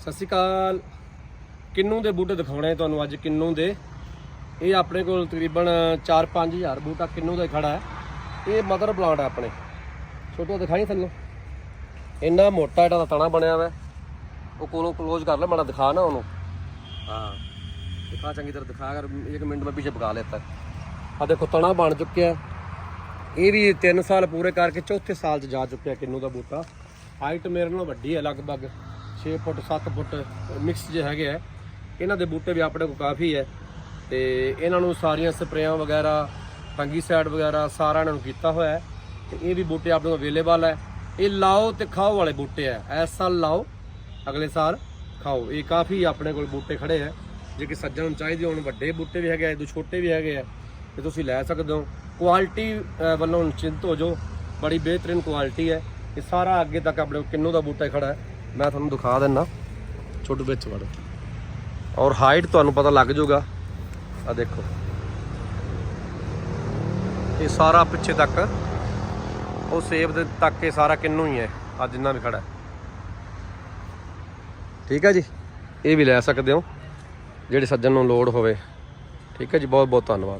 ਸਤਿ ਸ਼੍ਰੀ ਅਕਾਲ। ਕਿੰਨੂ ਦੇ ਬੂਟੇ ਦਿਖਾਉਣੇ ਤੁਹਾਨੂੰ ਅੱਜ ਕਿੰਨੂ ਦੇ। ਇਹ ਆਪਣੇ ਕੋਲ ਤਕਰੀਬਨ 4-5000 ਬੂਟਾ ਕਿੰਨੂ ਦਾ ਹੀ ਖੜਾ ਹੈ। ਇਹ ਮਦਰ ਪਲਾਂਟ ਹੈ ਆਪਣੇ। ਛੋਟਾ ਦਿਖਾਈ ਥੱਲੋਂ। ਇੰਨਾ ਮੋਟਾ ਇਹਦਾ ਤਣਾ ਬਣਿਆ ਹੋਇਆ ਉਹ ਕੋਲੋਂ ক্লোਜ਼ ਕਰ ਲੈ, ਮਾੜਾ ਦਿਖਾ ਨਾ ਉਹਨੂੰ। ਹਾਂ, ਦਿਖਾ, ਚੰਗੀ ਤਰ੍ਹਾਂ ਦਿਖਾ ਕਰ ਇੱਕ ਮਿੰਟ ਮੈਂ ਪਿੱਛੇ ਪਕਾ ਲੈਤਾ। ਆ ਦੇਖੋ, ਤਣਾ ਬਣ ਚੁੱਕਿਆ। ਇਹ ਵੀ 3 ਸਾਲ ਪੂਰੇ ਕਰਕੇ ਚੌਥੇ ਸਾਲ 'ਚ ਜਾ ਚੁੱਕਿਆ ਕਿੰਨੂ ਦਾ ਬੂਟਾ। ਹਾਈਟ ਮੇਰੇ ਨਾਲੋਂ ਵੱਡੀ ਹੈ ਲਗਭਗ। 6 ਫੁੱਟ 7 ਫੁੱਟ ਮਿਕਸ ਜੇ ਹੈਗੇ ਆ। ਇਹਨਾਂ ਦੇ ਬੂਟੇ ਵੀ ਆਪਣੇ ਕੋਲ ਕਾਫੀ ਹੈ ਤੇ ਇਹਨਾਂ ਨੂੰ ਸਾਰੀਆਂ ਸਪਰੇਆਂ ਵਗੈਰਾ ਫੰਗੀਸਾਈਡ ਵਗੈਰਾ ਸਾਰਾ ਇਹਨਾਂ ਨੂੰ ਕੀਤਾ ਹੋਇਆ ਹੈ। ਤੇ ਇਹ ਵੀ ਬੂਟੇ ਆਪਣੇ ਕੋਲ ਅਵੇਲੇਬਲ ਹੈ ਇਹ ਲਾਓ ਤੇ ਖਾਓ ਵਾਲੇ ਬੂਟੇ ਆ। ਇਸ ਸਾਲ ਲਾਓ ਅਗਲੇ ਸਾਲ ਖਾਓ। ਇਹ ਕਾਫੀ ਆਪਣੇ ਕੋਲ ਬੂਟੇ ਖੜੇ ਆ। ਜੇ ਕਿ ਸੱਜਣ ਨੂੰ ਚਾਹੀਦੇ ਹੋਣ ਵੱਡੇ ਬੂਟੇ ਵੀ ਹੈਗੇ ਆ ਦੋ ਛੋਟੇ ਵੀ ਹੈਗੇ ਆ ਤੇ ਤੁਸੀਂ ਲੈ ਸਕਦੇ ਹੋ। ਕੁਆਲਿਟੀ ਅਹ, ਵੱਲੋਂ ਚਿੰਤ ਹੋ ਜਾਓ। ਬੜੀ ਬਿਹਤਰੀਨ ਕੁਆਲਿਟੀ ਹੈ ਇਹ ਸਾਰਾ ਅੱਗੇ ਤੱਕ ਆਪਣੇ ਕੋਲ ਕਿੰਨੂ ਦਾ ਬੂਟਾ ਹੀ ਖੜਾ ਹੈ? ਮੈਂ ਤੁਹਾਨੂੰ ਦਿਖਾ ਦਿੰਨਾ। ਛੋਟੂ ਵਿੱਚ ਵੜ। ਔਰ ਹਾਈਟ ਤੁਹਾਨੂੰ ਪਤਾ ਲੱਗ ਜਾਊਗਾ ਆ ਦੇਖੋ। ਇਹ ਸਾਰਾ ਪਿੱਛੇ ਤੱਕ ਉਹ ਸੇਬ ਦੇ ਤੱਕ ਇਹ ਸਾਰਾ ਕਿੰਨੂ ਹੀ ਹੈ ਆ ਜਿੰਨਾ ਵੀ ਖੜਾ ਠੀਕ ਹੈ ਜੀ? ਇਹ ਵੀ ਲੈ ਸਕਦੇ ਹੋ ਜਿਹੜੇ ਸੱਜਣ ਨੂੰ ਲੋੜ ਹੋਵੇ। ਠੀਕ ਹੈ ਜੀ? ਬਹੁਤ ਬਹੁਤ ਧੰਨਵਾਦ।